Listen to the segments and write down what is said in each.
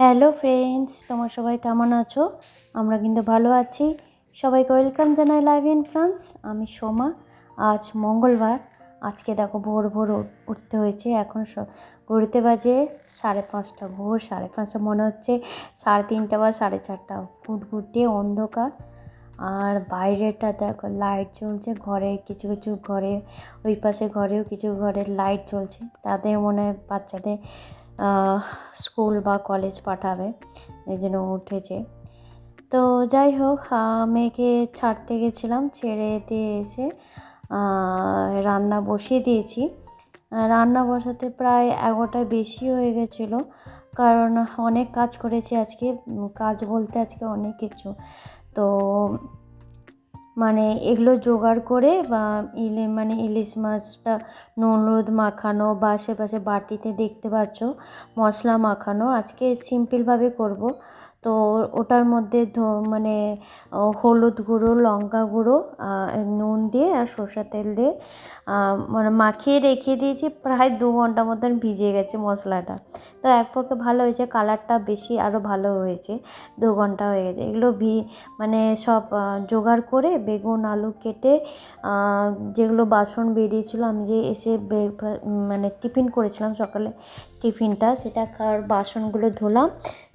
Hello friends, তোমার সবাই কেমন আছো? আমরা কিন্তু ভালো আছি। সবাইকে ওয়েলকাম জানাই লাইভ ইন ফ্রান্স। আমি সোমা। আজ মঙ্গলবার। আজকে দেখো ভোর ভোর উঠ- উঠতে হয়েছে। এখন ঘুরতে বাজে সাড়ে পাঁচটা ভোর। সাড়ে পাঁচটা মনে হচ্ছে সাড়ে তিনটা বা সাড়ে চারটা। ঘুটঘুটে অন্ধকার। আর বাইরেটা দেখো লাইট জ্বলছে ঘরে, কিছু কিছু ঘরে, ওই পাশে ঘরেও কিছু ঘরে লাইট জ্বলছে। তাদের মনে হয় বাচ্চাদের স্কুল বা কলেজ পাঠাবে, এই জন্য উঠেছে। তো যাই হোক মেয়েকে ছাড়তে গেছিলাম, ছেড়ে দিয়ে এসে রান্না বসিয়ে দিয়েছি। রান্না বসাতে প্রায় এগারোটা বেশি হয়ে গেছিল, কারণ অনেক কাজ করেছি আজকে কাজ বলতে আজকে অনেক কিছু। তো মানে এগুলো জোগাড় করে বা ইলে মানে ইলিশ মাছটা নুন হলুদ মাখানো বা আশেপাশে বাটিতে দেখতে পাচ্ছ, মশলা মাখানো, আজকে সিম্পলভাবে করব। তো ওটার মধ্যে মানে হলুদ গুঁড়ো, লঙ্কা গুঁড়ো নুন দিয়ে আর সর্ষের তেল দিয়ে মানে মাখিয়ে রেখে দিয়েছি, প্রায় দু ঘণ্টা মতন ভিজে গেছে মশলাটা। তো এক পক্ষে ভালো হয়েছে, কালারটা বেশি আরও ভালো হয়েছে, দু ঘণ্টা হয়ে গেছে। এগুলো ভি মানে সব জোগাড় করে বেগুন, আলু কেটে যেগুলো বাসন বেরিয়েছিল, আমি যে এসে মানে টিফিন করেছিলাম সকালে টিফিনটা, সেটা খাওয়ার বাসনগুলো ধুলাম,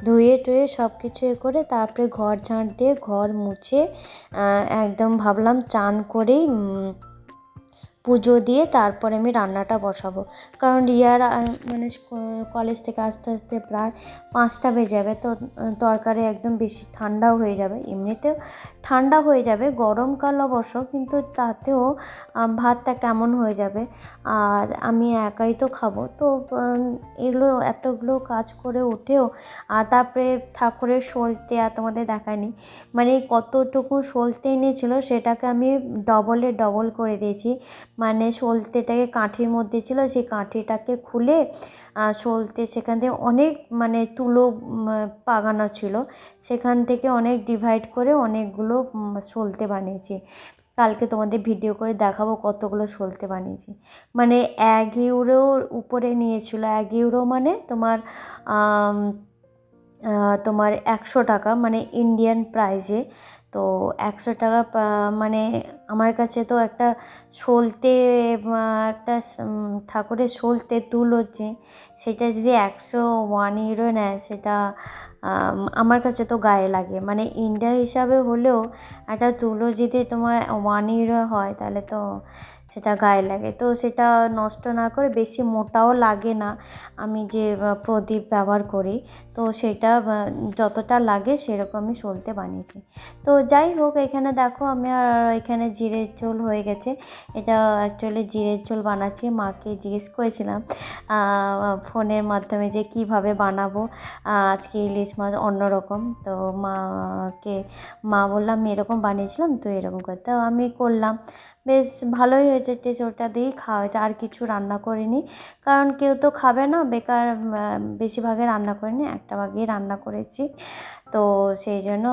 ধুয়ে টুয়ে সব কিছু এ করে তারপরে ঘর ঝাঁট দিয়ে ঘর মুছে একদম ভাবলাম চান করেই পুজো দিয়ে তারপরে আমি রান্নাটা বসাবো। কারণ রিয়ার মানে কলেজ থেকে আসতে আসতে প্রায় পাঁচটা বেজে যাবে। তো তরকারি একদম বেশি ঠান্ডাও হয়ে যাবে। এমনিতেও ঠান্ডা হয়ে যাবে, গরমকাল অবশ্য, কিন্তু তাতেও ভাতটা কেমন হয়ে যাবে। আর আমি একাই তো খাব। তো এগুলো, এতগুলো কাজ করে উঠেও আর তারপরে ঠাকুরের সলতে আর তোমাদের দেখায়নি। মানে কতটুকু সলতে এনেছিল, সেটাকে আমি ডবলে ডবল করে দিয়েছি। মানে সলতেটাকে কাঠির মধ্যে ছিল, সেই কাঠিটাকে খুলে সলতে সেখান থেকে অনেক মানে তুলো পাগানো ছিল। সেখান থেকে অনেক ডিভাইড করে অনেকগুলো সলতে বানিয়েছি। কালকে তোমাদের ভিডিও করে দেখাবো কতগুলো সলতে বানিয়েছি। মানে এক ইউরোর উপরে নিয়েছিল, এক ইউরো মানে তোমার তোমার একশো টাকা মানে ইন্ডিয়ান প্রাইজে তো একশো টাকা মানে আমার কাছে তো একটা সলতে একটা ঠাকুরের সলতে তুল হচ্ছে। সেটা যদি একশো ওয়ান ইউরো নেয়, সেটা আমার কাছে তো গায়ে লাগে। মানে ইন্ডিয়া হিসাবে হলেও একটা তুলো যদি তোমার ওয়ান ইউরো হয়, তাহলে তো সেটা গায়ে লাগে। তো সেটা নষ্ট না করে বেশি মোটাও লাগে না আমি যে প্রদীপ ব্যবহার করি। তো সেটা যতটা লাগে সেরকম আমি সলতে বানিয়েছি। তো যাই হোক, এখানে দেখো আমি আর এখানে জিরের চোল হয়ে গেছে। এটা অ্যাকচুয়ালি জিরের চোল বানাচ্ছি। মাকে জিজ্ঞেস করেছিলাম ফোনের মাধ্যমে যে কীভাবে বানাবো। আজকে ইলিশ মাছ অন্যরকম। তো মাকে মা বললাম এরকম বানিয়েছিলাম তো এরকম করতে আমি করলাম। বেশ ভালোই হয়েছে টেস্ট ওটা দিয়েই খাওয়া হয়েছে, আর কিছু রান্না করিনি। কারণ কেউ তো খাবে না, বেকার বেশিরভাগে রান্না করিনি, একটা ভাগেই রান্না করেছি। তো সেই জন্য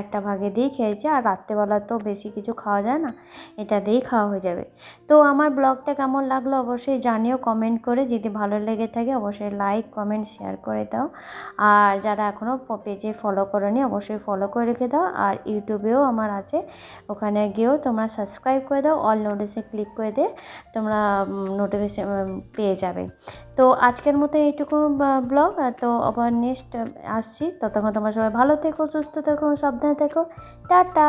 একটা ভাগে দিয়েই খেয়েছি, আর রাত্রেবেলা তো বেশি কিছু খাওয়া যায় না, এটা দিয়েই খাওয়া হয়ে যাবে। তো আমার ব্লগটা কেমন লাগল অবশ্যই জানিও কমেন্ট করে। যদি ভালো লেগে থাকে, অবশ্যই লাইক কমেন্ট শেয়ার করে দাও। আর যারা এখনও পেজে ফলো করোনি, অবশ্যই ফলো করে রেখে দাও। আর ইউটিউবেও আমার আছে, ওখানে গিয়েও তোমরা সাবস্ক্রাইব করে দাও অল নোটিসে ক্লিক করে দিয়ে তোমরা নোটিফিকেশন পেয়ে যাবে। তো আজকের মতো এইটুকু ব্লগ তো আবার নেক্সট আসছি। ততক্ষণ তোমরা সবাই ভালো থেকো, সুস্থ থেকো, সাবধানে থেকো। টাটা!